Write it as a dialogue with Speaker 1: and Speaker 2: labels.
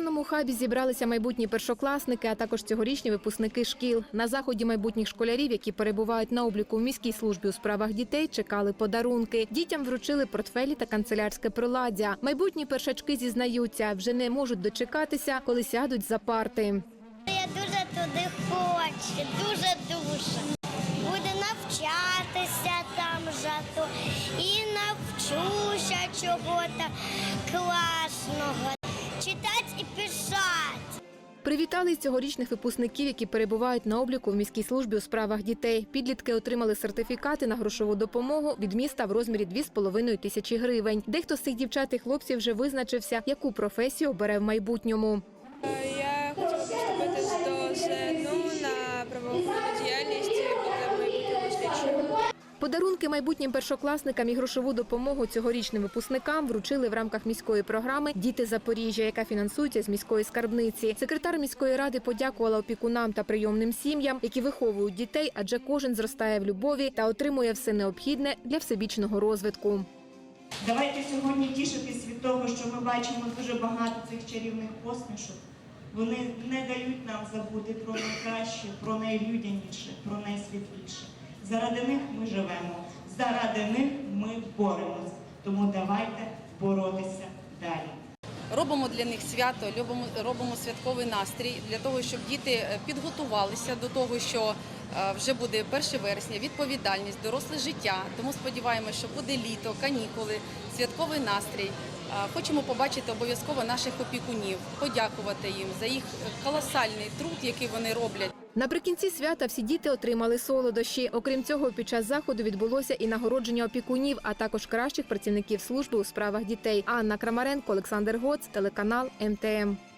Speaker 1: панорамному хабі зібралися майбутні першокласники, а також цьогорічні випускники шкіл. На заході майбутніх школярів, які перебувають на обліку в міській службі у справах дітей, чекали подарунки. Дітям вручили портфелі та канцелярське приладдя. Майбутні першачки зізнаються, вже не можуть дочекатися, коли сядуть за парти.
Speaker 2: Я дуже туди хочу, дуже дуже. Буду навчатися там жато і навчуся чого-то класного. Читати і писати.
Speaker 1: Привітали цьогорічних випускників, які перебувають на обліку в міській службі у справах дітей. Підлітки отримали сертифікати на грошову допомогу від міста в розмірі 2,5 тисячі гривень. Дехто з цих дівчат і хлопців вже визначився, яку професію обере в майбутньому. Подарунки майбутнім першокласникам і грошову допомогу цьогорічним випускникам вручили в рамках міської програми Діти Запоріжжя, яка фінансується з міської скарбниці. Секретар міської ради подякувала опікунам та прийомним сім'ям, які виховують дітей, адже кожен зростає в любові та отримує все необхідне для всебічного розвитку.
Speaker 3: Давайте сьогодні тішитись від того, що ми бачимо дуже багато цих чарівних посмішок. Вони не дають нам забути про найкраще, про найлюдяніше, про найсвітліше. Заради них ми живемо, заради них ми боремось. Тому давайте боротися далі.
Speaker 4: Робимо для них свято, робимо, робимо святковий настрій для того, щоб діти е, підготувалися до того, що е, вже буде 1 вересня, відповідальність, доросле життя. Тому сподіваємося, що буде літо, канікули, святковий настрій. Е, Хочемо побачити обов'язково наших опікунів, подякувати їм за їх колосальний труд, який вони роблять.
Speaker 1: Наприкінці свята всі діти отримали солодощі. Окрім цього, під час заходу відбулося і нагородження опікунів, а також кращих працівників служби у справах дітей. Анна Крамаренко, Олександр Гоц, телеканал МТМ.